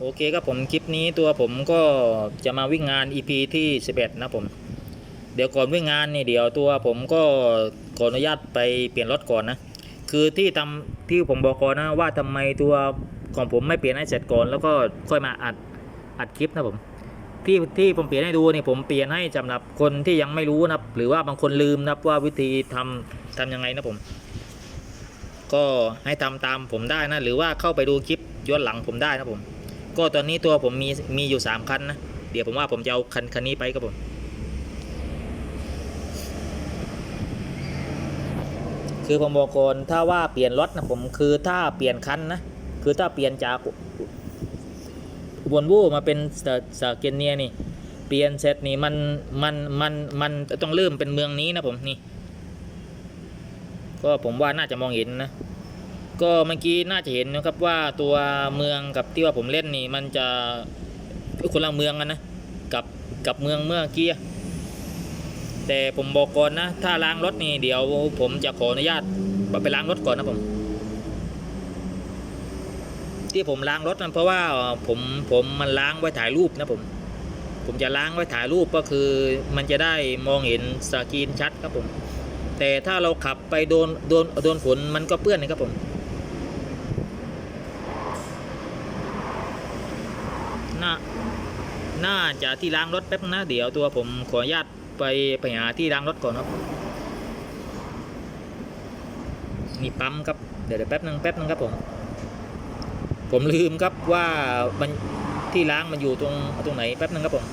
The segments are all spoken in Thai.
โอเคครับผมคลิปนี้ตัวผมก็จะมาวิ่งงาน EP ที่11นะผม เดี๋ยวก่อนวิ่งงานนี่เดี๋ยวตัวผมก็ขออนุญาตไปเปลี่ยนรถก่อนนะ คือที่ทำที่ผมบอกก่อนนะว่าทำไมตัวของผมไม่เปลี่ยนให้เสร็จก่อนแล้วก็ค่อยมาอัดอัดคลิปนะผม ที่ที่ผมเปลี่ยนให้ดูนี่ผมเปลี่ยนให้สำหรับคนที่ยังไม่รู้นะหรือว่าบางคนลืมนะว่าวิธีทำทำยังไงนะผม ก็ให้ทำตามผมได้นะหรือว่าเข้าไปดูคลิปย้อนหลังผมได้นะผม ก็ตอนนี้ตัวผมมีมีอยู่สามคันนะ เดี๋ยวผมว่าผมจะเอาคันคันนี้ไปครับผม คือผมบอกก่อนถ้าว่าเปลี่ยนรถนะผมคือถ้าเปลี่ยนคันนะ คือถ้าเปลี่ยนจากอุบลวูมาเป็นสสาเกนเนียนี่ เปลี่ยนเสร็จนี่มันมันมันมันต้องเริ่มเป็นเมืองนี้นะผมนี่ ก็ผมว่าน่าจะมองเห็นนะ ก็เมื่อกี้น่าจะเห็นนะครับว่าตัวเมืองกับที่ว่าผมเล่นนี่มันจะคนละเมืองกันนะกับกับเมืองเมื่อกี้แต่ผมบอกก่อนนะ ถ้าล้างรถนี่เดี๋ยวผมจะขออนุญาตไปล้างรถก่อนนะผม ที่ผมล้างรถนั้นเพราะว่าผมผมมันล้างไว้ถ่ายรูปนะผม ผมจะล้างไว้ถ่ายรูปก็คือ มันจะได้มองเห็นสกรีนชัดครับผม แต่ถ้าเราขับไปโดนโดนโดนฝนมันก็เปื้อนนะครับผม น่า น่าจะที่ล้างรถแป๊บนะเดี๋ยวตัวผมขออนุญาตไปไปหาที่ล้างรถก่อนครับนี่ปั๊มครับเดี๋ยวแป๊บนึงแป๊บนึงครับผม ผมลืมครับว่ามันที่ล้างมันอยู่ตรงตรงไหนแป๊บนึงครับผม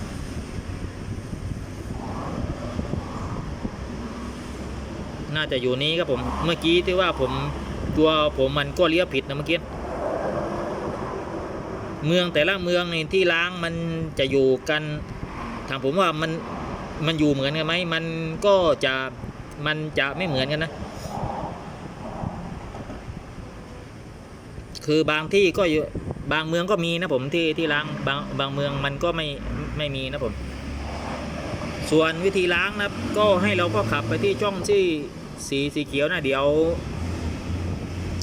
น่าจะอยู่นี้ครับผม เมื่อกี้ที่ว่าผมตัวผมมันก็เลี้ยวผิดนะเมื่อกี้ เมืองแต่ละเมืองนี่ที่ล้างมันจะอยู่กันถามผมว่ามันมันอยู่เหมือนกันไหมมันก็จะมันจะไม่เหมือนกันนะ คือบางที่ก็อยู่บางเมืองก็มีนะผมที่ที่ล้างบางบางเมืองมันก็ไม่ไม่มีนะผม ส่วนวิธีล้างนะก็ให้เราก็ขับไปที่ช่องที่สีสีเขียวนะเดี๋ยว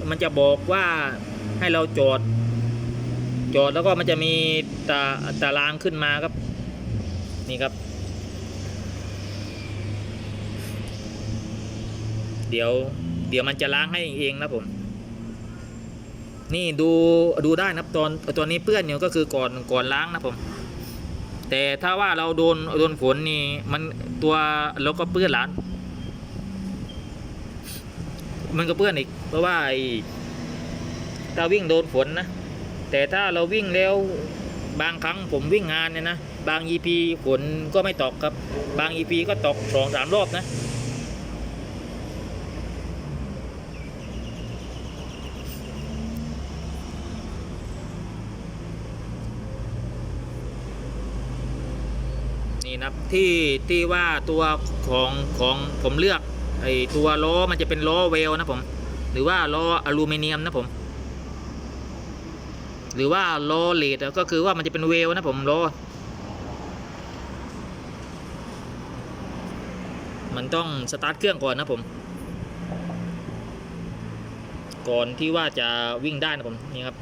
มันจะบอกว่าให้เราจอด จอดแล้วก็มันจะมีตาตารางขึ้นมาครับ นี่ครับ เดี๋ยว เดี๋ยวมันจะล้างให้เองนะผม นี่ดูดูได้นะครับตอนตอนนี้เปื้อนอยู่ก็คือก่อนก่อนล้างนะผม แต่ถ้าว่าเราโดนโดนฝนนี่มันตัวเราก็เปื้อนหลานมันก็เปื้อนอีกเพราะว่าไอ้ถ้าวิ่งโดนฝนนะ แต่ถ้าเราวิ่งแล้วบางครั้งผมวิ่งงานเนี่ยนะ บาง EP ฝนก็ไม่ตกครับ บาง EP ก็ตกสองสามรอบนะ นี่นะที่ที่ว่าตัวของของผมเลือกไอ้ตัวล้อมันจะเป็นล้อเวลนะผม หรือว่าล้ออลูมิเนียมนะผม หรือว่าล้อเลดก็คือว่ามันจะเป็นเวลนะผมโลมันต้องสตาร์ทเครื่องก่อนนะผม ก่อนที่ว่าจะวิ่งได้นะผมนี่ครับ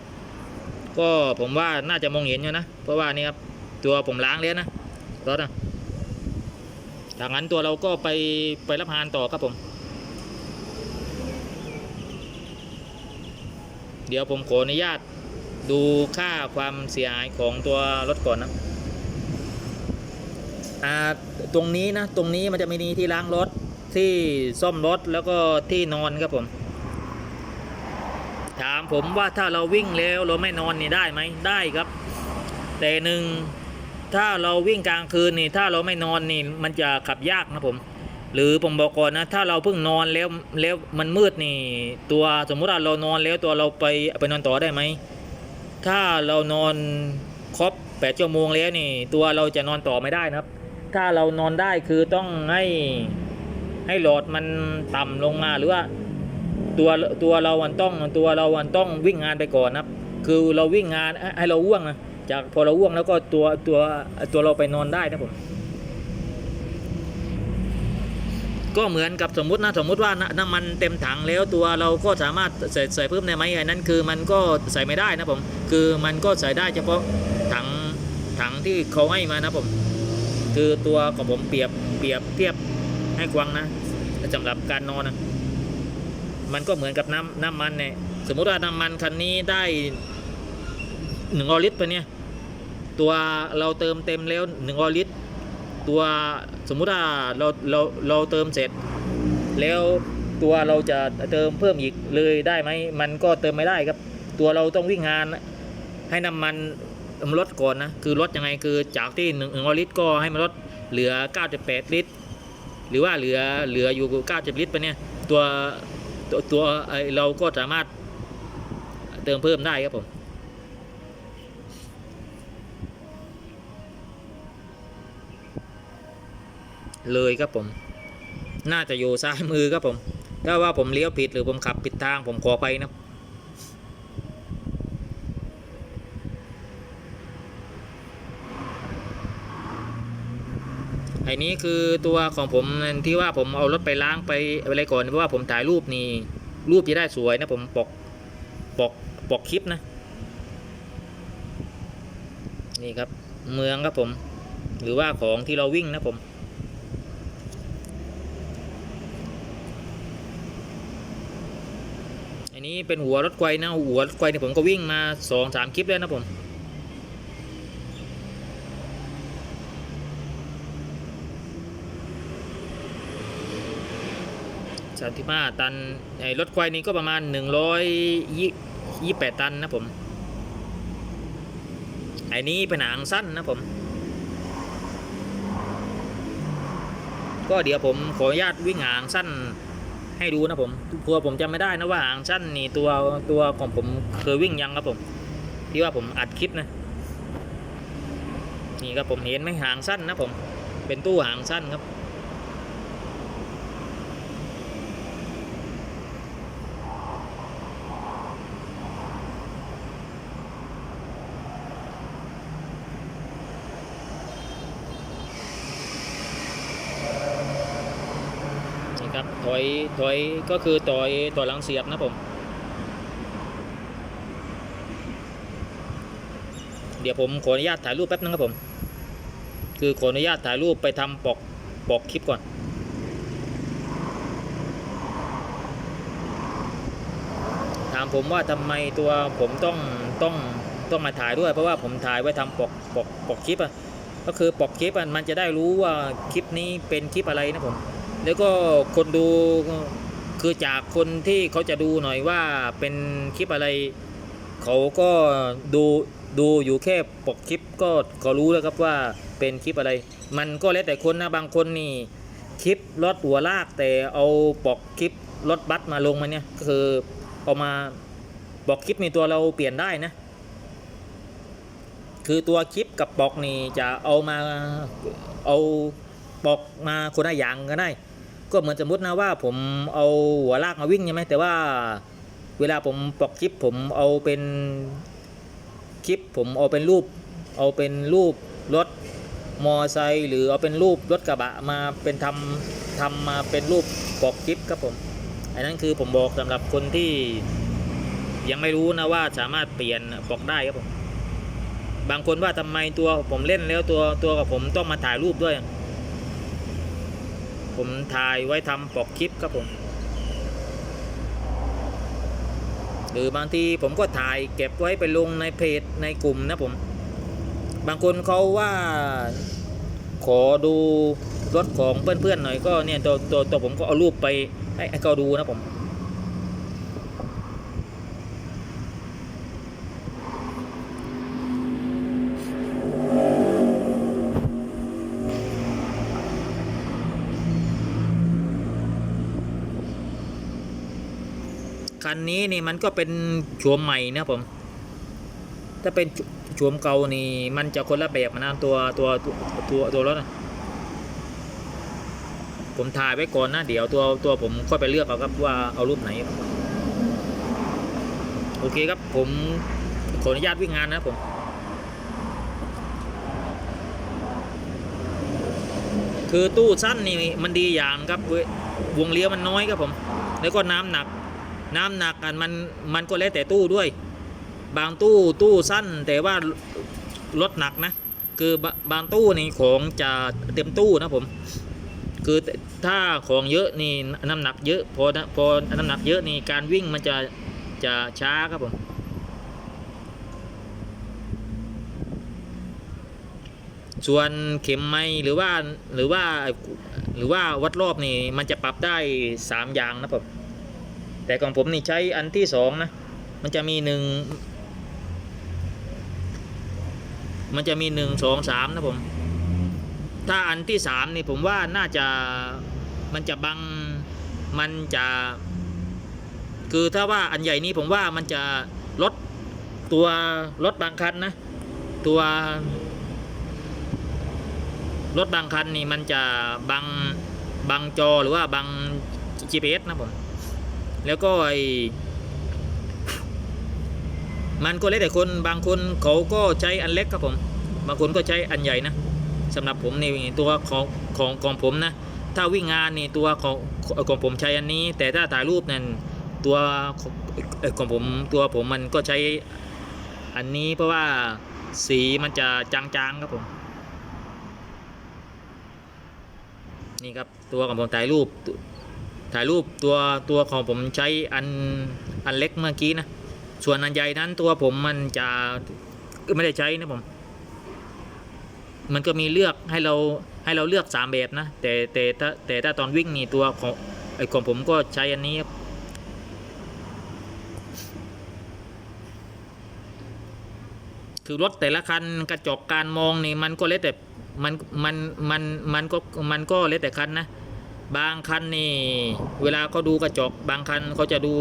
ก็ผมว่าน่าจะมองเห็นอยู่นะ เพราะว่านี่ครับตัวผมล้างแล้วนะรถนะดังนั้นตัวเราก็ไปไปรับพานต่อครับผม เดี๋ยวผมขออนุญาต ดูค่าความเสียหายของตัวรถก่อนนะอ่าตรงนี้นะ ตรงนี้มันจะมีที่ล้างรถที่ซ่อมรถแล้วก็ที่นอนครับผม ถามผมว่าถ้าเราวิ่งแล้วเราไม่นอนนี่ได้ไหมได้ครับ แต่หนึ่งถ้าเราวิ่งกลางคืนนี่ถ้าเราไม่นอนนี่มันจะขับยากนะผม หรือผมบอกก่อนนะ ถ้าเราเพิ่งนอนแล้วแล้วมันมืดนี่ ตัวสมมุติว่าเรานอนแล้วตัวเราไปไปนอนต่อได้ไหม ถ้าเรานอนครบแปดชั่วโมงแล้วนี่ ตัวเราจะนอนต่อไม่ได้นะครับ ถ้าเรานอนได้คือต้องให้ให้หลอดมันต่ำลงมาหรือว่าตัวตัวเรามันต้องตัวเรามันต้องวิ่งงานไปก่อนนะครับ คือเราวิ่งงานให้ให้เราว่วงนะจากพอเราว่วงแล้วก็ตัวตัวตัวเราไปนอนได้นะผม ก็เหมือนกับสมมตินะสมมติว่าน้ำมันเต็มถังแล้วตัวเราก็สามารถใส่ใส่เพิ่มได้ไหมอันนั้นคือมันก็ใส่ไม่ได้นะผมคือมันก็ใส่ได้เฉพาะถังถังที่เขาให้มานะผมคือตัวของผมเปรียบเปรียบเทียบให้กวางนะสำหรับการนอนนะมันก็เหมือนกับน้ำน้ำมันเนี่ยสมมุติว่าน้ำมันคันนี้ได้หนึ่งลิตรไปเนี่ยตัวเราเติมเต็มแล้วหนึ่งลิตร ตัวสมมุติว่าเราเราเราเติมเสร็จ แล้วตัวเราจะเติมเพิ่มอีกเลยได้ไหมมันก็เติมไม่ได้ครับ ตัวเราต้องวิ่งงานให้น้ำมันมันลดก่อนนะคือลดยังไงคือจากที่หนึ่งลิตรก็ให้มันลดเหลือ 9.8 ลิตร หรือว่าเหลือเหลืออยู่9ลิตรไปเนี่ยตัวตัวตัวไอเราก็สามารถเติมเพิ่มได้ครับผม เลยครับผม น่าจะอยู่ซ้ายมือครับผม ถ้าว่าผมเลี้ยวผิดหรือผมขับผิดทางผมขอไปนะไอ้นี้คือตัวของผมที่ว่าผมเอารถไปล้างไปอะไรก่อนเพราะว่าผมถ่ายรูปนี่รูปจะได้สวยนะผมปกปกปกคลิปนะ นี่ครับเมืองครับผม หรือว่าของที่เราวิ่งนะผม นี้เป็นหัวรถไกวนะหัวรถไกวเนี่ยผมก็วิ่งมาสองสามคลิปแล้วนะผมสามสิบห้าตันไอ้รถไกวนี้ก็ประมาณหนึ่งร้อยยี่แปดตันนะผมไอ้นี้เป็นหางสั้นนะผม ก็เดี๋ยวผมขออนุญาตวิ่งหางสั้น ให้ดูนะผมตัวผมจำไม่ได้นะว่าหางสั้นนี่ตัวตัวของผมเคยวิ่งยังครับผม ที่ว่าผมอัดคลิปนะนี่ครับผมเห็นไหมหางสั้นนะผม เป็นตู้หางสั้นครับ อยถอยก็คือต่อยต่อยหลังเสียบนะผม เดี๋ยวผมขออนุญาตถ่ายรูปแป๊บนึงครับผม คือขออนุญาตถ่ายรูปไปทำปกปกคลิปก่อนถามผมว่าทำไมตัวผมต้องต้องต้องมาถ่ายด้วย เพราะว่าผมถ่ายไว้ทำปกปกปกคลิปอะก็คือปกคลิปอะมันจะได้รู้ว่าคลิปนี้เป็นคลิปอะไรนะผม แล้วก็คนดูคือจากคนที่เขาจะดูหน่อยว่าเป็นคลิปอะไร เขาก็ดูดูอยู่แค่ปกคลิปก็ก็รู้แล้วครับว่าเป็นคลิปอะไร มันก็แล้วแต่คนนะบางคนนี่คลิปรถหัวลากแต่เอาปกคลิปรถบัสมาลงมาเนี่ยก็คือเอามาปกคลิปในตัวเราเปลี่ยนได้นะ คือตัวคลิปกับปกนี่จะเอามาเอาปกมาคนละอย่างก็ได้ ก็เหมือนสมมตินะว่าผมเอาหัวลากมาวิ่งใช่ไหมแต่ว่าเวลาผมปอกคลิปผมเอาเป็นคลิปผมเอาเป็นรูป เอาเป็นรูปรถมอไซค์หรือเอาเป็นรูปรถกระบะมาเป็นทำทำมาเป็นรูปปอกคลิปครับผมอันนั้นคือผมบอกสำหรับคนที่ยังไม่รู้นะว่าสามารถเปลี่ยนปอกได้ครับผมบางคนว่าทำไมตัวผมเล่นแล้วตัวตัวกับผมต้องมาถ่ายรูปด้วย ผมถ่ายไว้ทำปกคลิปครับผม หรือบางทีผมก็ถ่ายเก็บไว้ไปลงในเพจในกลุ่มนะผม บางคนเขาว่าขอดูรถของเพื่อนๆหน่อยก็เนี่ยตัวตัวตัวผมก็เอารูปไปให้ให้เขาดูนะผม นนี้นี่มันก็เป็นโฉมใหม่นะผม ถ้าเป็นโฉมเก่านี่ มันจะคนละแบบนะตัวตัวตัวตัวรถนะผมถ่ายไว้ก่อนนะเดี๋ยวตัวตัวผมค่อยไปเลือกเอาครับว่าเอารูปไหน โอเคครับผมขออนุญาตวิ่งงานนะผมคือตู้สั้นนี่มันดีอย่างครับเว้ยวงเลี้ยวมันน้อยครับผม แล้วก็น้ำหนัก น้ำหนักกันมันมันก็แล้วแต่ตู้ด้วย บางตู้ตู้สั้นแต่ว่ารถหนักนะ คือบบางตู้นี่ของจะเต็มตู้นะผม คือถ้าของเยอะนี่น้ำหนักเยอะพอพอน้ำหนักเยอะนี่การวิ่งมันจะจะช้าครับผมส่วนเข็มไม้หรือว่าหรือว่าหรือว่าวัดรอบนี่มันจะปรับได้สามอย่างนะผม แต่ของผมนี่ใช้อันที่สองนะ มันจะมีหนึ่งมันจะมีหนึ่งสองสามนะผม ถ้าอันที่สามนี่ผมว่าน่าจะมันจะบังมันจะ คือถ้าว่าอันใหญ่นี้ผมว่ามันจะลดตัวรถบางคันนะ ตัวรถบางคันนี่มันจะบังบังจอหรือว่าบัง GPS นะผม แล้วก็ไอมันก็แล้วแต่คนบางคนเขาก็ใช้อันเล็กครับผม บางคนก็ใช้อันใหญ่นะสำหรับผมนี่ตัวของของของผมนะ ถ้าวิ่งงานนี่ตัวของของผมใช้อันนี้ แต่ถ้าถ่ายรูปนั่นตัวของผมตัวผมมันก็ใช้อันนี้เพราะว่าสีมันจะจางๆครับผมนี่ครับตัวของผมถ่ายรูป ถ่ายรูปตัวตัวของผมใช้อันอันเล็กเมื่อกี้นะ ส่วนอันใหญ่นั้นตัวผมมันจะไม่ได้ใช้นะผม มันก็มีเลือกให้เราให้เราเลือกสามแบบนะ แต่แต่ถ้าแต่ถ้าตอนวิ่งนี่ตัวของไอของผมก็ใช้อันนี้ครับคือรถแต่ละคันกระจกการมองนี่มันก็แล้วแต่มันมันมันมันก็มันก็แล้วแต่คันนะ บางคันนี่เวลาเขาดูกระจก บางคันเขาจะดู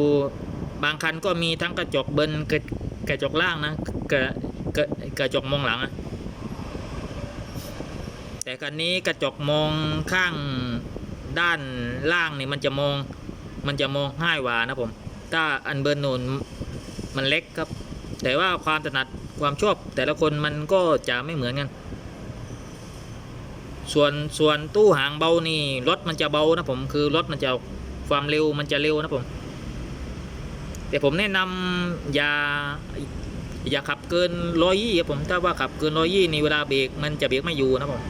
บางคันก็มีทั้งกระจกเบินกระกระจกล่างนะกระกระกระจกมองหลังอะแต่คันนี้กระจกมองข้างด้านล่างนี่มันจะมองมันจะมองง่ายกว่านะผม ถ้าอันเบิร์นนูนมันเล็กครับ แต่ว่าความถนัดความชอบแต่ละคนมันก็จะไม่เหมือนกัน ส่วนส่วนตู้หางเบานี่รถมันจะเบานะผมคือรถมันจะความเร็วมันจะเร็วนะผม แต่ผมแนะนำอย่าอย่าขับเกินร้อยยี่ครับผมถ้าว่าขับเกินร้อยยี่ในเวลาเบรกมันจะเบรกไม่อยู่นะผม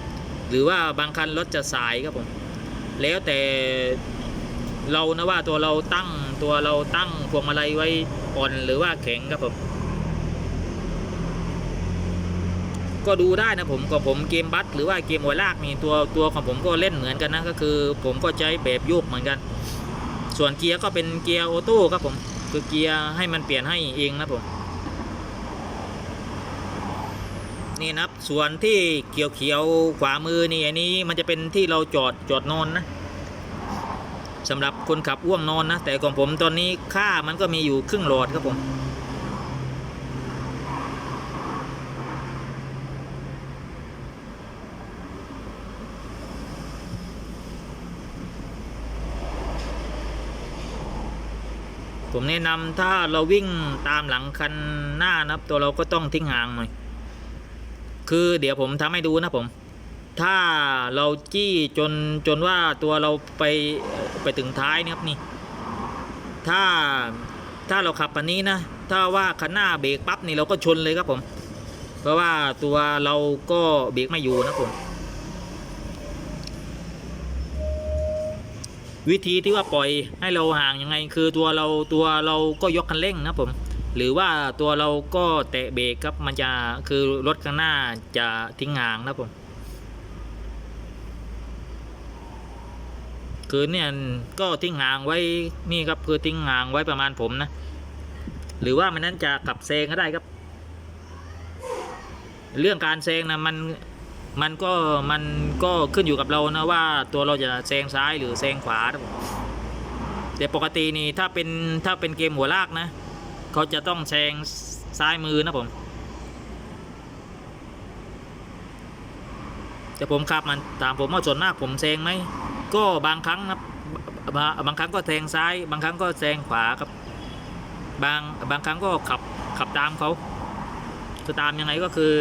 หรือว่าบางคันรถจะสายครับผม แล้วแต่เรานะว่าตัวเราตั้งตัวเราตั้งพวงมาลัยไว้อ่อนหรือว่าแข็งครับผม ก็ดูได้นะผมกับผมเกมบัสหรือว่าเกมหัวลากนี่ตัวตัวของผมก็เล่นเหมือนกันนะก็คือ ผมก็ใช้แบบโยกเหมือนกัน ส่วนเกียร์ก็เป็นเกียร์ออโต้ครับผมคือเกียร์ให้มันเปลี่ยนให้เองนะผมนี่นะครับส่วนที่เขียวเขียวๆขวามือนี่อันนี้มันจะเป็นที่เราจอดจอดนอนนะสำหรับคนขับอ้วงนอนนะแต่ของผมตอนนี้ค่ามันก็มีอยู่ครึ่งหลอดครับผม ผมแนะนำถ้าเราวิ่งตามหลังคันหน้านะครับ ตัวเราก็ต้องทิ้งห่างหน่อยคือเดี๋ยวผมทำให้ดูนะผม ถ้าเราจี้จนจนว่าตัวเราไปไปถึงท้ายนะครับนี่ ถ้าถ้าเราขับปันนี้นะ ถ้าว่าคันหน้าเบรกปั๊บนี่เราก็ชนเลยครับผม เพราะว่าตัวเราก็เบรกไม่อยู่นะผม วิธีที่ว่าปล่อยให้เราห่างยังไง คือตัวเราตัวเราก็ยกคันเร่งนะผมหรือว่าตัวเราก็แตะเบรกครับมันจะคือรถข้างหน้าจะทิ้งห่างนะผมคือเนี่ยก็ทิ้งห่างไว้นี่ครับคือทิ้งห่างไว้ประมาณผมนะ หรือว่ามันนั้นจะกลับเซงก็ได้ครับ เรื่องการเซงนะมัน มันก็มันก็ขึ้นอยู่กับเรานะว่าตัวเราจะแซงซ้ายหรือแซงขวาครับผมแต่ปกตินี่ถ้าเป็นถ้าเป็นเกมหัวลากนะ เขาจะต้องแซงซ้ายมือนะผม แต่ผมขับมันตามผมว่าส่วนมากผมแซงไหมก็บางครั้งนะบาบางครั้งก็แซงซ้าย บางครั้งก็แซงขวาครับ บางบางครั้งก็ขับขับตามเขาจะตามยังไงก็คือ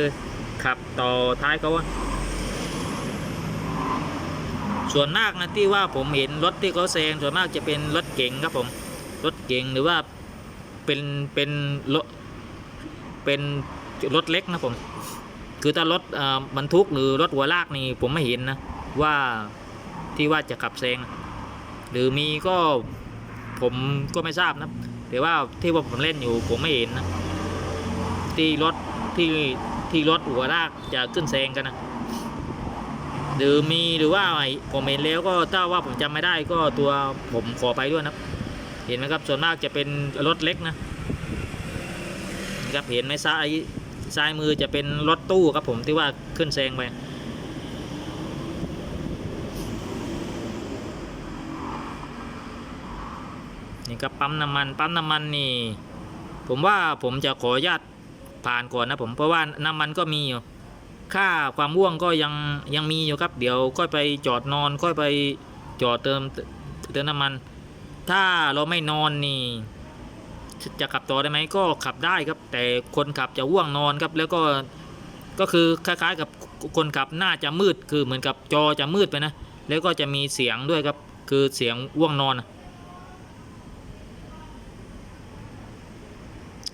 ขับต่อท้ายเขาอะ ส่วนมากนะที่ว่าผมเห็นรถที่เขาแซงส่วนมากจะเป็นรถเก๋งครับผม รถเก๋งหรือว่าเป็นเป็นรถเป็นรถเล็กนะผม คือถ้ารถบรรทุกหรือรถหัวลากนี่ผมไม่เห็นนะว่าที่ว่าจะขับแซง หรือมีก็ผมก็ไม่ทราบนะแต่ว่าที่ว่าผมเล่นอยู่ผมไม่เห็นนะที่รถที่ที่รถหัวลากจะขึ้นแซงกันนะ หรือมีหรือว่าผมเห็นแล้วก็ถ้าว่าผมจำไม่ได้ก็ตัวผมขอไปด้วยนะเห็นไหมครับส่วนมากจะเป็นรถเล็กนะนะครับเห็นไหมซ้ายซ้ายมือจะเป็นรถตู้ครับผมที่ว่าขึ้นแซงไปนี่ครับปั๊มน้ำมันปั๊มน้ำมันนี่ ผมว่าผมจะขออนุญาตผ่านก่อนนะผมเพราะว่าน้ำมันก็มีอยู่ ค่าความว่วงก็ยังยังมีอยู่ครับ เดี๋ยวค่อยไปจอดนอนค่อยไปจอดเติมเติมน้ำมัน ถ้าเราไม่นอนนี่ จะขับต่อได้ไหมก็ขับได้ครับ แต่คนขับจะว่วงนอนครับ แล้วก็ก็คือคล้ายๆกับคนขับหน้าจะมืดคือเหมือนกับจอจะมืดไปนะ แล้วก็จะมีเสียงด้วยครับ คือเสียงว่วงนอนนะ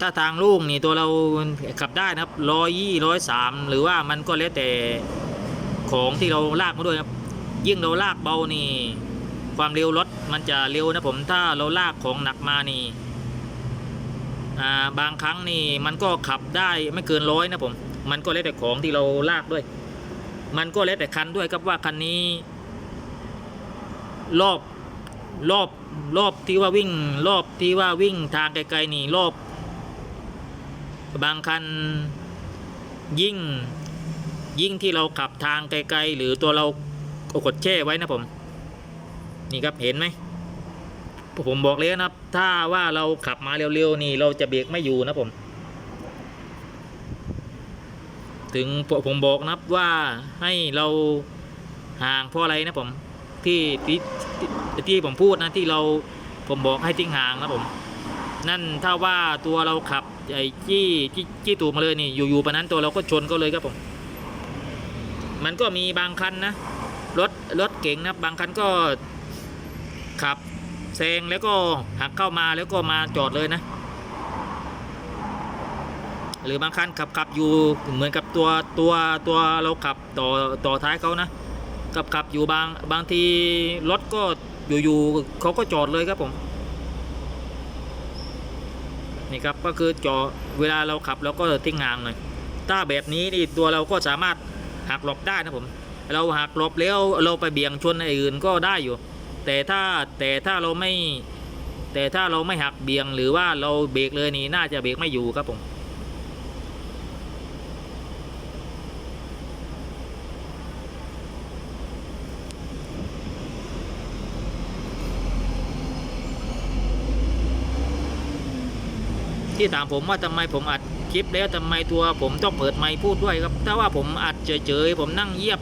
ถ้าทางลูกนี่ตัวเราขับได้นะครับร้อยยี่ร้อยสามหรือว่ามันก็แล้วแต่ของที่เราลากมาด้วยครับ ยิ่งเราลากเบานี่ ความเร็วรถมันจะเร็วนะผมถ้าเราลากของหนักมานี่าบางครั้งนี่มันก็ขับได้ไม่เกินร้อยนะผม มันก็แล้วแต่ของที่เราลากด้วย มันก็แล้วแต่คันด้วยครับว่าคันนี้ รอบรอบรอบที่ว่าวิ่ง รอบที่ว่าวิ่งทางไกลๆนี่รอบ บางคันยิ่งยิ่งที่เราขับทางไกลๆ หรือตัวเรากดแช่ไว้นะผม นี่ครับเห็นไหมผมบอกเลยนะครับ ถ้าว่าเราขับมาเร็วๆนี่เราจะเบรกไม่อยู่นะผม ถึงผมบอกนะครับว่าให้เราห่างเพราะอะไรนะผมที่ที่ที่ที่ผมพูดนะที่เราผมบอกให้ทิ้งห่างนะผม นั่นถ้าว่าตัวเราขับ ไอ้จี้จี้จี้ตูดมาเลยนี่อยู่ๆปะนั้นตัวเราก็ชนก็เลยครับผม มันก็มีบางคันนะรถรถเก๋งนะบางคันก็ขับแซงแล้วก็หักเข้ามาแล้วก็มาจอดเลยนะ หรือบางคันขับขับอยู่เหมือนกับตัวตัวตัวเราขับต่อต่อท้ายเขานะขับขับอยู่บางบางทีรถก็อยู่ๆเขาก็จอดเลยครับผม นี่ครับก็คือจอเวลาเราขับเราก็ทิ้งห่างหน่อยถ้าแบบนี้นี่ตัวเราก็สามารถหักหลบได้นะผมเราหักหลบแล้วเราไปเบี่ยงชนไอ้อื่นก็ได้อยู่ แต่ถ้าแต่ถ้าเราไม่ แต่ถ้าเราไม่หักเบี่ยงหรือว่าเราเบรกเลยนี่น่าจะเบรกไม่อยู่ครับผม ที่ถามผมว่าทำไมผมอัดคลิปแล้วทำไมตัวผมต้องเปิดไมค์พูดด้วยครับ ถ้าว่าผมอัดเฉยๆผมนั่งเยียบ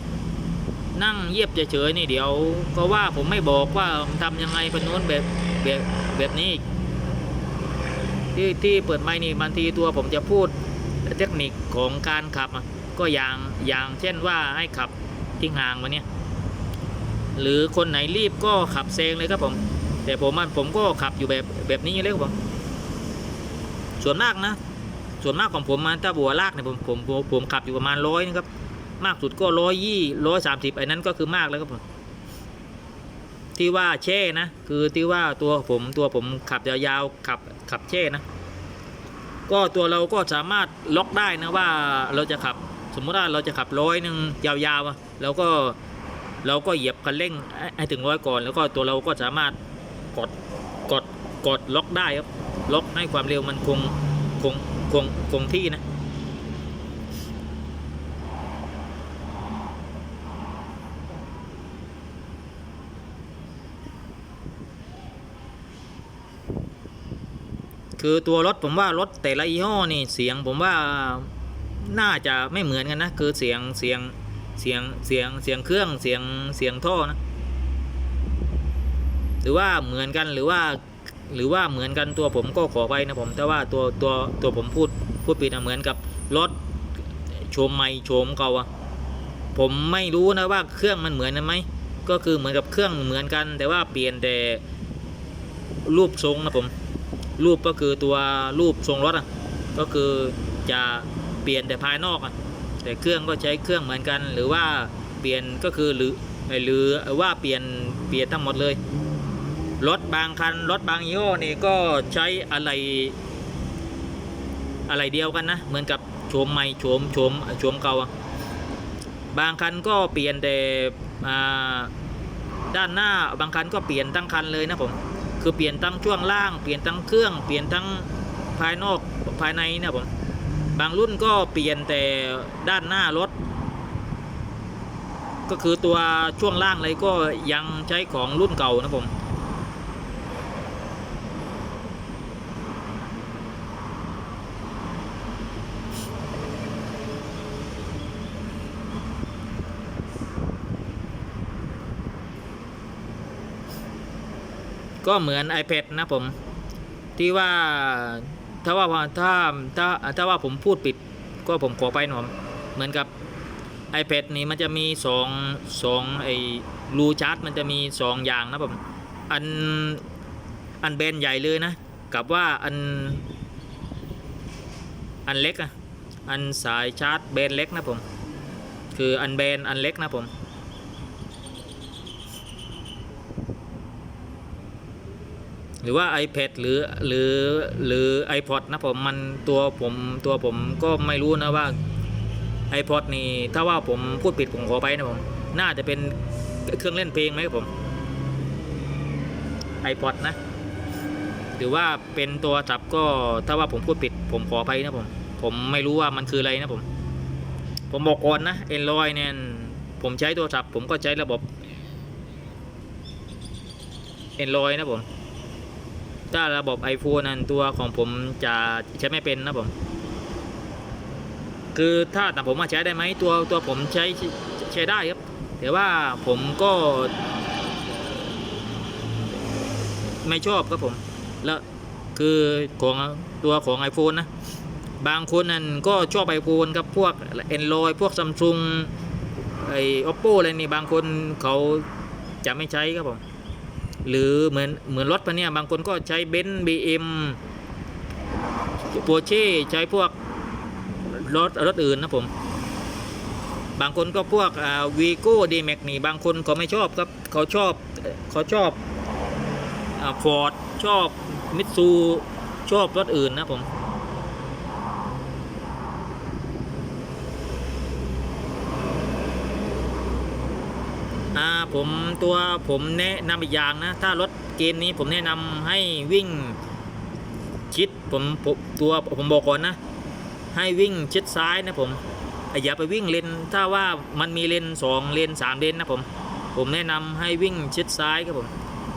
นั่งเยียบเฉยๆนี่เดี๋ยว ก็ว่าผมไม่บอกว่าทำยังไงเป็นนู้นแบบแบบแบบนี้ ที่ที่เปิดไมค์นี่บางทีตัวผมจะพูดเทคนิคของการขับก็อย่างอย่างเช่นว่าให้ขับทิ้งห่างมาเนี่ยหรือคนไหนรีบก็ขับเซงเลยครับผม แต่ผมมันผมก็ขับอยู่แบบแบบนี้อยู่แล้วครับผม ส่วนมากนะ ส่วนมากของผมมาถ้าบัวลากเนี่ยผมผมผมผมขับอยู่ประมาณร้อยนะครับ มากสุดก็ร้อยยี่ร้อยสามสิบไอ้นั้นก็คือมากแล้วครับผมที่ว่าแช่นะ คือที่ว่าตัวผมตัวผมขับยาวๆขับขับแช่นะ ก็ตัวเราก็สามารถล็อกได้นะว่าเราจะขับสมมติว่าเราจะขับร้อยหนึ่งยาวๆอะแล้วก็เราก็เหยียบคันเร่งให้ถึงร้อยก่อน แล้วก็ตัวเราก็สามารถกดกดกดล็อกได้ครับ ล็อกให้ความเร็วมันคงคงคงคงที่นะคือตัวรถผมว่ารถแต่ละยี่ห้อนี่เสียงผมว่าน่าจะไม่เหมือนกันนะคือเสียงเสียงเสียงเสียงเสียงเครื่องเสียงเสียงท่อนะหรือว่าเหมือนกันหรือว่า หรือว่าเหมือนกันตัวผมก็ขอไปนะผมแต่ว่าตัวตัวตัวผมพูดพูดผิดนะเหมือนกับรถโฉมใหม่โฉมเก่าอะผมไม่รู้นะว่าเครื่องมันเหมือนกันไหมก็คือเหมือนกับเครื่องเหมือนกัน แต่ว่าเปลี่ยนแต่รูปทรงนะผมรูปก็คือตัวรูปทรงรถอะก็คือจะเปลี่ยนแต่ภายนอกอะแต่เครื่องก็ใช้เครื่องเหมือนกัน หรือว่าเปลี่ยนก็คือหรือหรือว่าเปลี่ยนเปลี่ยนทั้งหมดเลย รถบางคันรถบางยี่ห้อนี่ก็ใช้อะไรอะไรเดียวกันนะ เหมือนกับโฉมใหม่โฉมโฉมโฉมเก่าบางคันก็เปลี่ยนแต่ด้านหน้าบางคันก็เปลี่ยนทั้งคันเลยนะผมคือเปลี่ยนทั้งช่วงล่างเปลี่ยนทั้งเครื่องเปลี่ยนทั้งภายนอกภายในนะผมบางรุ่นก็เปลี่ยนแต่ด้านหน้ารถ ก็คือตัวช่วงล่างเลยก็ยังใช้ของรุ่นเก่านะผม ก็เหมือน iPad นะผม ที่ว่าถ้าว่าถ้าถ้าถ้าว่าผมพูดปิดก็ผมขอไปนะผมเหมือนกับ iPad นี่มันจะมีสองสองไอ้รูชาร์จมันจะมีสองอย่างนะผมอันอันเบนใหญ่เลยนะ กับว่าอัน อันเล็กอะอันสายชาร์จเบนเล็กนะผม คืออันเบนอันเล็กนะผม หรือว่า iPad หรือหรือหรือ iPod นะผมมันตัวผมตัวผมก็ไม่รู้นะว่า iPod นี่ถ้าว่าผมพูดผิดผมขอไปนะผม น่าจะเป็นเครื่องเล่นเพลงไหมครับผม iPod นะ หรือว่าเป็นตัวจับก็ถ้าว่าผมพูดผิดผมขอไปนะผม ผมไม่รู้ว่ามันคืออะไรนะผม ผมบอกก่อนนะ Android เนี่ยผมใช้ตัวจับผมก็ใช้ระบบ Android นะผม ถ้าระบบ iPhone นั้นตัวของผมจะใช้ไม่เป็นนะผม คือถ้าแต่ผมมาใช้ได้ไหมตัวตัวผมใช้ใช้ได้ครับ แต่ว่าผมก็ ไม่ชอบครับผม แล้วคือของตัวของ iPhone นะ บางคนนั่นก็ชอบ iPhone ครับพวก Android พวก Samsung ไอ้ Oppo อะไรนี่บางคนเขาจะไม่ใช้ครับผม หรือเหมือนเหมือนรถพะเนี่ยบางคนก็ใช้เบนซ์บีเอ็มโปรเช่ใช้พวกรถรถอื่นนะผม บางคนก็พวกวีโก้ดีแม็กนี่บางคนเขาไม่ชอบครับเขาชอบเขาชอบฟอร์ดชอบมิตซูชอบรถอื่นนะผม ผมตัวผมแนะนำอีกอย่างนะ ถ้ารถเกมนี้ผมแนะนำให้วิ่งชิดผมผมตัวผมบอกก่อนนะ ให้วิ่งชิดซ้ายนะผมอะอย่าไปวิ่งเลนถ้าว่ามันมีเลนสองเลนสามเลนนะผมผมแนะนำให้วิ่งชิดซ้ายครับผม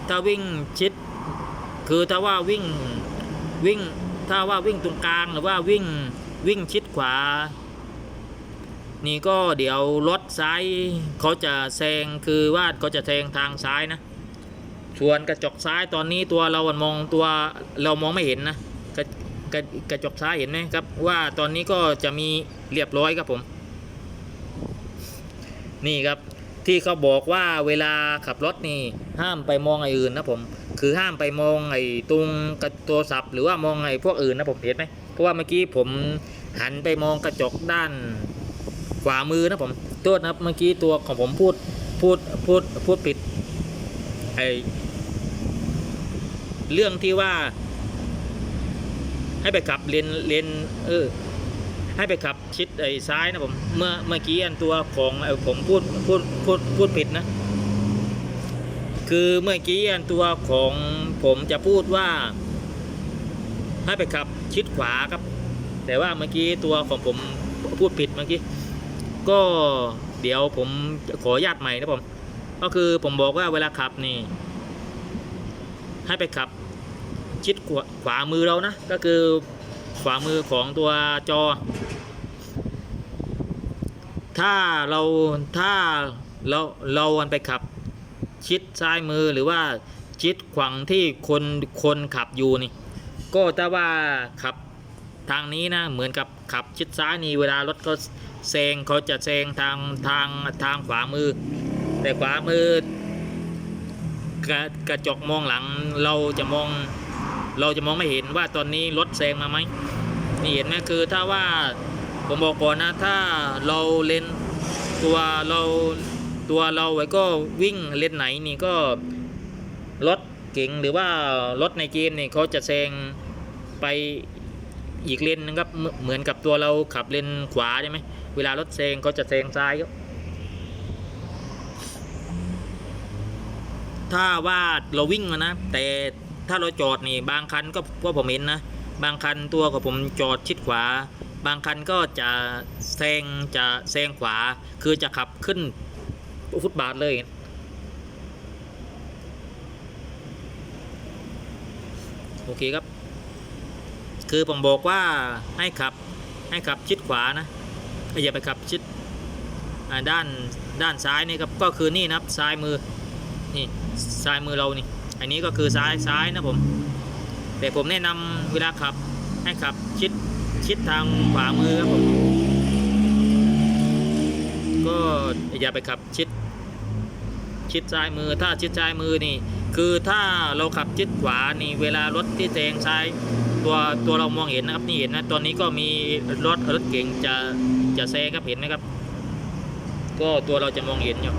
ถ้าวิ่งชิด คือถ้าว่าวิ่งวิ่งถ้าว่าวิ่งตรงกลางหรือว่าวิ่งวิ่งชิดขวา นี่ก็เดี๋ยวรถซ้ายเขาจะแซงคือว่าเขาจะแซงทางซ้ายนะ ส่วนกระจกซ้ายตอนนี้ตัวเรามองตัวเรามองไม่เห็นนะกระกระกระจกซ้ายเห็นไหมครับว่าตอนนี้ก็จะมีเรียบร้อยครับผม นี่ครับที่เขาบอกว่าเวลาขับรถนี่ห้ามไปมองไอ้อื่นนะผมคือห้ามไปมองไอ้ตรงกระตัวสับหรือว่ามองไอ้พวกอื่นนะผมเห็นไหมเพราะว่าเมื่อกี้ผมหันไปมองกระจกด้าน ขวามือนะผมโทษนะครับเมื่อกี้ตัวของผมพูดพูดพูดพูดผิดไอเรื่องที่ว่า ให้ไปขับเลนเลนเออให้ไปขับชิดไอ้ซ้ายนะผมเมื่อเมื่อกี้อันตัวของไอ้ผมพูดพูดพูดพูดผิดนะ คือเมื่อกี้อันตัวของผมจะพูดว่า ให้ไปขับชิดขวาครับ แต่ว่าเมื่อกี้ตัวของผมพูดผิดเมื่อกี้ ก็เดี๋ยวผมขออนุญาตใหม่นะผม ก็คือผมบอกว่าเวลาขับนี่ ให้ไปขับ ชิดขวาขวามือเรานะ ก็คือขวามือของตัวจอ ถ้าเราถ้าเราเราอันไปขับ ชิดซ้ายมือหรือว่าชิดขวางที่คนคนขับอยู่นี่ ก็ถ้าว่าขับทางนี้นะเหมือนกับขับชิดซ้ายนี่เวลารถก็ เซงเขาจะแซงทางทางทางขวามือ แต่ขวามือกระกระจกมองหลังเราจะมองเราจะมองไม่เห็นว่าตอนนี้รถแซงมาไหมนี่เห็นไหมคือถ้าว่าผมบอกก่อนนะถ้าเราเลนตัวเราตัวเราไว้ก็วิ่งเลนไหนนี่ก็รถเก๋งหรือว่ารถในเกมนี่เขาจะแซงไป อีกเลนนึงครับเหมือนกับตัวเราขับเลนขวาใช่ไหมเวลารถแซงเขาจะแซงซ้ายครับถ้าว่าเราวิ่งนะ แต่ถ้าเราจอดนี่บางคันก็ก็ผมเห็นนะ บางคันตัวของผมจอดชิดขวา บางคันก็จะแซงจะแซงขวา คือจะขับขึ้นฟุตบาทเลยโอเคครับ คือผมบอกว่าให้ขับให้ขับชิดขวานะอย่าไปขับชิดด้านด้านซ้ายนี่ครับก็คือนี่นะครับซ้ายมือนี่ซ้ายมือเรานี่อันนี้ก็คือซ้ายซ้ายนะผมแต่ผมแนะนำเวลาขับให้ขับชิดชิดทางขวามือครับผมก็อย่าไปขับชิดชิดซ้ายมือถ้าชิดซ้ายมือนี่ คือถ้าเราขับชิดขวานี่เวลารถที่แซงซ้าย ตัวตัวเรามองเห็นนะครับนี่เห็นนะตอนนี้ก็มีรถรถเก่งจะจะแซงครับเห็นไหมครับ ก็ตัวเราจะมองเห็นอยู่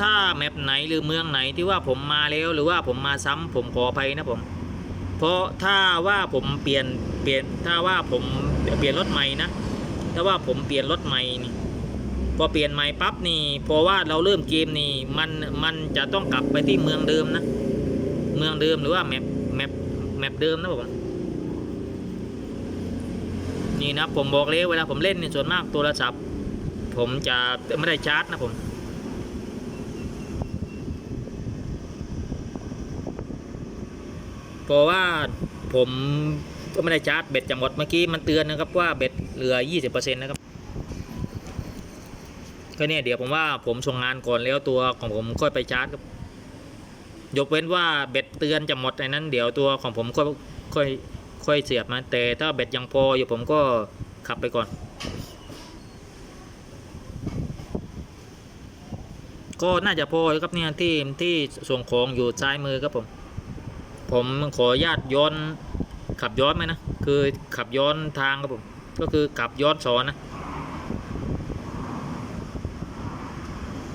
ถ้าแมปไหนหรือเมืองไหนที่ว่าผมมาแล้วหรือว่าผมมาซ้ำผมขออภัยนะผม เพราะถ้าว่าผมเปลี่ยนเปลี่ยนถ้าว่าผมเปลี่ยนรถใหม่นะถ้าว่าผมเปลี่ยนรถใหม่นี่พอเปลี่ยนใหม่ปั๊บนี่เพราะว่าเราเริ่มเกมนี่มันมันจะต้องกลับไปที่เมืองเดิมนะ เมืองเดิมหรือว่าแมปแมปแมปเดิมนะผมนี่นะผมบอกเลยเวลาผมเล่นเนี่ยส่วนมากโทรศัพท์ผมจะไม่ได้ชาร์จนะผมเพราะว่าผมก็ไม่ได้ชาร์จเบ็ดจะหมดเมื่อกี้มันเตือนนะครับว่าเบ็ดเหลือ 20%นะครับก็เนี่ยเดี๋ยวผมว่าผมส่งงานก่อนแล้วตัวของผมค่อยไปชาร์จครับ ยกเว้นว่าเบ็ดเตือนจะหมดในนั้นเดี๋ยวตัวของผมค่อยค่อยค่อยเสียบมาแต่ถ้าเบ็ดยังพออยู่ผมก็ขับไปก่อน ก็น่าจะพอครับเนี่ยที่ที่ส่งของอยู่ซ้ายมือครับผม ผมขอญาตย้อนขับย้อนไหมนะคือขับย้อนทางครับผม ก็คือขับย้อนสอนนะ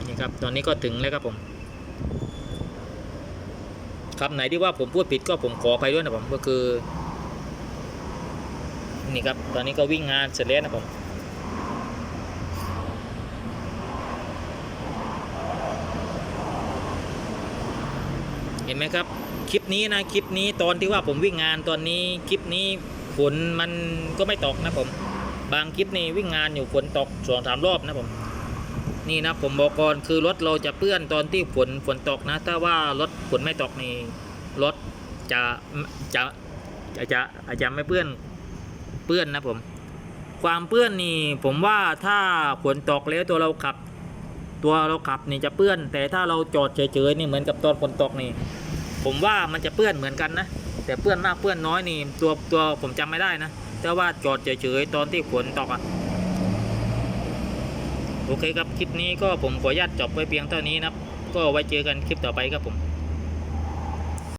นี่ครับตอนนี้ก็ถึงแล้วครับผม คำไหนที่ว่าผมพูดผิดก็ผมขอไปด้วยนะผมก็คือ นี่ครับ ตอนนี้ก็วิ่งงานเสร็จแล้วนะผมเห็นไหมครับ คลิปนี้นะคลิปนี้ตอนที่ว่าผมวิ่งงานตอนนี้คลิปนี้ฝนมันก็ไม่ตกนะผม บางคลิปนี่วิ่งงานอยู่ฝนตกสองสามรอบนะผม นี่นะผมบอกก่อนคือรถเราจะเปื้อนตอนที่ฝนฝนตกนะ ถ้าว่ารถฝนไม่ตกนี่รถจะจะจะจะอาจจะไม่เปื้อนเปื้อนนะผม ความเปื้อนนี่ผมว่าถ้าฝนตกแล้วตัวเราขับ ตัวเราขับนี่จะเปื้อน แต่ถ้าเราจอดเฉยๆนี่เหมือนกับตอนฝนตกนี่ ผมว่ามันจะเปื้อนเหมือนกันนะแต่เปื้อนมากเปื้อนน้อยนี่ตัวตัวผมจำไม่ได้นะแต่ว่าจอดเฉยๆตอนที่ฝนตกอะ่ะ โอเคครับ คลิปนี้ก็ผมขออนุญาตจบไว้เพียงเท่านี้นะครับ ก็ไว้เจอกันคลิปต่อไปครับผม